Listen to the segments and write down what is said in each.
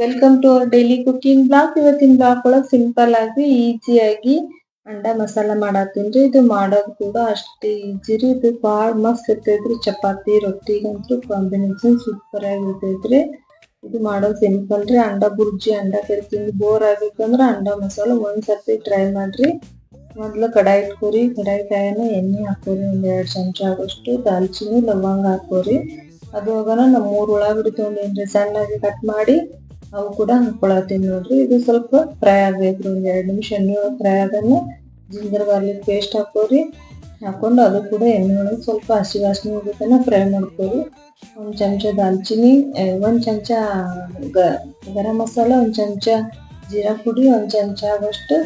Welcome to our daily cooking blog ಇವತ್ತಿನ blog ಒಳಗೆ simple ಆಗಿ ಈಸಿಯಾಗಿ ಅಂಡ ಮಸಾಲ ಮಾಡತ್ತೀನ್ರಿ ಇದು ಮಾಡೋದು ಕೂಡ ಅಷ್ಟೇ ಈಜಿ ರೀ. ಇದು ಭಾಳ ಮಸ್ತ್ ಇರ್ತೈತ್ರಿ ಚಪಾತಿ ರೊಟ್ಟಿಗಂತೂ ಕಾಂಬಿನೇಷನ್ ಸೂಪರ್ ಆಗಿರ್ತೈತ್ರಿ ಇದು ಮಾಡೋದು ಸಿಂಪಲ್ ರೀ. ಅಂಡ ಬುರ್ಜಿ, ಅಂಡ ಕರಿ ತಿಂದು ಬೋರ್ ಆಗಬೇಕಂದ್ರೆ ಅಂಡ ಮಸಾಲ ಒಂದ್ಸರ್ತಿ ಟ್ರೈ ಮಾಡ್ರಿ. ಮೊದಲು ಕಡಾಯಿ ಇಟ್ಕೋರಿ. ಕಡಾಯಿ ಕಾಯಿನ ಎಣ್ಣೆ ಹಾಕೋರಿ. ಒಂದು ಎರಡು ಚಮಚ ಆಗೋಷ್ಟು ದಾಲ್ಚಿನ್ನಿ ಲವಂಗ ಹಾಕೋರಿ. ಅದು ಹೋಗೋಣ ನಮ್ಮ ಮೂರು ಉಳ್ಳಾಗಡ್ಡಿ ತೊಗೊಂಡೇನ್ರಿ. ಸಣ್ಣಗೆ ಕಟ್ ಮಾಡಿ. ಅವು ಕೂಡ ಹಾಕೊಳತ್ತೀನಿ ನೋಡ್ರಿ. ಇದು ಸ್ವಲ್ಪ ಫ್ರೈ ಆಗ್ಬೇಕ್ರಿ ಒಂದ್ ಎರಡ್ ನಿಮಿಷ ಎಣ್ಣೆ ಒಳಗೆ ಫ್ರೈ ಆಗನ್ನ ಜಿಂಜರ್ ಗಾರ್ಲಿಕ್ ಪೇಸ್ಟ್ ಹಾಕೋರಿ. ಹಾಕೊಂಡು ಅದು ಕೂಡ ಎಣ್ಣೆ ಒಳಗೆ ಸ್ವಲ್ಪ ಹಸಿ ವಾಸನೆ ಹೋಗುತ್ತನ ಫ್ರೈ ಮಾಡ್ಕೋರಿ. ಒಂದ್ ಚಮಚ ದಾಲ್ಚಿನಿ ಒಂದ್ ಚಮಚ ಗರಂ ಮಸಾಲ, ಒಂದ್ ಚಮಚ ಜೀರಾ ಪುಡಿ, ಒಂದ್ ಚಮಚ ಆಗೋಷ್ಟು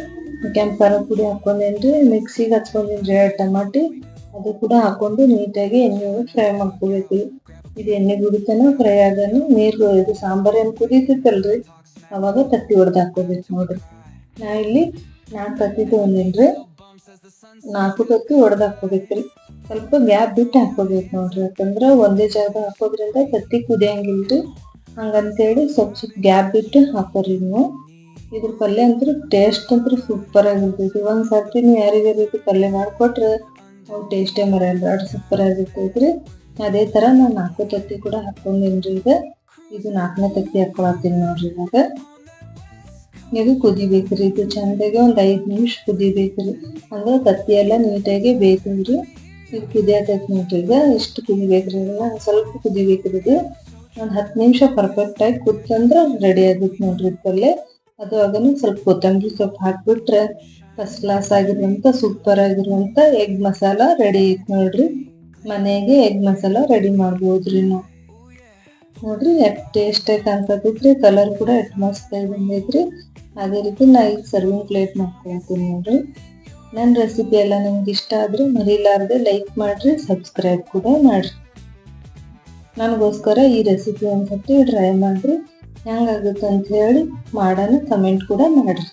ಕೆಂಪು ಖಾರ ಪುಡಿ ಹಾಕೊಂಡೇನ್ರಿ. ಮಿಕ್ಸಿಗೆ ಹಚ್ಕೊಂಡೇನ್ರಿ ಎರಡು ಟಮಾಟಿ. ಅದು ಕೂಡ ಹಾಕೊಂಡು ನೀಟಾಗಿ ಎಣ್ಣೆ ಒಳಗೆ ಫ್ರೈ ಮಾಡ್ಕೋಬೇಕು. ಇದು ಎಣ್ಣೆ ಗುಡಿತನ ಫ್ರೈ ಆಗನು ನೀರು, ಇದು ಸಾಂಬಾರ್ ಏನು ಕುದೀತಿತ್ತಲ್ರಿ? ಅವಾಗ ತಟ್ಟಿ ಹೊಡೆದು ಹಾಕೋಬೇಕು ನೋಡ್ರಿ. ನಾ ಇಲ್ಲಿ ನಾಲ್ಕು ತತ್ತಿ ತೊಗೊಂಡೇನ್ರಿ ನಾಲ್ಕು ತತ್ತಿ ಹೊಡೆದು ಹಾಕೋಬೇಕ್ರಿ. ಸ್ವಲ್ಪ ಗ್ಯಾಪ್ ಬಿಟ್ಟು ಹಾಕೋಬೇಕು ನೋಡ್ರಿ. ಯಾಕಂದ್ರೆ ಒಂದೇ ಜಾಗ ಹಾಕೋದ್ರಿಂದ ತತ್ತಿ ಕುದಿಯಂಗಿಲ್ರಿ. ಹಂಗಂತೇಳಿ ಸ್ವಲ್ಪ ಸ್ವಲ್ಪ ಗ್ಯಾಪ್ ಬಿಟ್ಟು ಹಾಕೋರಿ ನೀವು. ಇದ್ರ ಪಲ್ಯ ಅಂತೂ ಟೇಸ್ಟ್ ಅಂದ್ರೆ ಸೂಪರ್ ಆಗಿರ್ತೈತಿ. ಒಂದ್ ಸರ್ತಿ ನೀವು ಯಾರಿಗಾರ ರೀತಿ ಪಲ್ಯ ಮಾಡಿಕೊಟ್ರೆ ಅವ್ರು ಟೇಸ್ಟೇ ಮರೆಯಲ್ಲ ಅಷ್ಟು ಸೂಪರ್ ಆಗಿರ್ತೈತ್ರಿ. ಅದೇ ತರ ನಾನು ನಾಲ್ಕು ತತ್ತಿ ಕೂಡ ಹಾಕೊಂಡಿನ್ರಿ ಈಗ. ಇದು ನಾಲ್ಕನೇ ತತ್ತಿ ಹಾಕೊಳತ್ತೀನಿ ನೋಡ್ರಿ ಇವಾಗ. ಇದು ಕುದಿಬೇಕ್ರಿ, ಇದು ಚಂದಾಗಿ ಒಂದು ಐದು ನಿಮಿಷ ಕುದಿಬೇಕ್ರಿ. ಅಂದ್ರೆ ತತ್ತಿ ಎಲ್ಲ ನೀಟಾಗಿ ಬೇಕಂದ್ರಿ. ಇದು ಕುದಿಯತೈತಿ ನೋಡ್ರಿ ಈಗ. ಇಷ್ಟು ಕುದಿಬೇಕ್ರಿ ಸ್ವಲ್ಪ ಕುದಿಬೇಕ್ರಿ ಇದು. ಒಂದು ಹತ್ತು ನಿಮಿಷ ಪರ್ಫೆಕ್ಟ್ ಆಗಿ ಕುತ್ತಂದ್ರೆ ರೆಡಿ ಆಗುತ್ತೆ ನೋಡ್ರಿ ಪಲ್ಯ. ಅದು ಆಗನು ಸ್ವಲ್ಪ ಕೊತ್ತಂಬರಿ ಸೊಪ್ಪು ಹಾಕ್ಬಿಟ್ರೆ ಫಸ್ಟ್ ಕ್ಲಾಸ್ ಆಗಿರುವಂತ ಸೂಪರ್ ಆಗಿರುವಂತ ಎಗ್ ಮಸಾಲ ರೆಡಿ ಐತೆ ನೋಡ್ರಿ. ಮನೆಗೆ ಎಗ್ ಮಸಾಲ ರೆಡಿ ಮಾಡ್ಬೋದ್ರಿ ನಾವು. ನೋಡ್ರಿ ಎಷ್ಟು ಟೇಸ್ಟ್ ಆಗಿ ಕಾಣ್ಸತೈತ್ರಿ ಕಲರ್ ಕೂಡ ಎಷ್ಟು ಮಸ್ತ್ ಆಗಿ ಬಂದೈತ್ರಿ. ಅದೇ ರೀತಿ ನಾ ಈಗ ಸರ್ವಿಂಗ್ ಪ್ಲೇಟ್ ಮಾಡ್ಕೊಳ್ತೀನಿ ನೋಡ್ರಿ. ನನ್ನ ರೆಸಿಪಿ ಎಲ್ಲ ನಿಮ್ಗೆ ಇಷ್ಟ ಆದ್ರೆ ಮರಿಲಾರ್ದೆ ಲೈಕ್ ಮಾಡ್ರಿ ಸಬ್ಸ್ಕ್ರೈಬ್ ಕೂಡ ಮಾಡ್ರಿ. ನನಗೋಸ್ಕರ ಈ ರೆಸಿಪಿ ಒಂದ್ಸತಿ ಟ್ರೈ ಮಾಡ್ರಿ. ಹೆಂಗಾಗುತ್ತೆ ಅಂತ ಹೇಳಿ ಮಾಡೋಣ ಕಮೆಂಟ್ ಕೂಡ ಮಾಡ್ರಿ.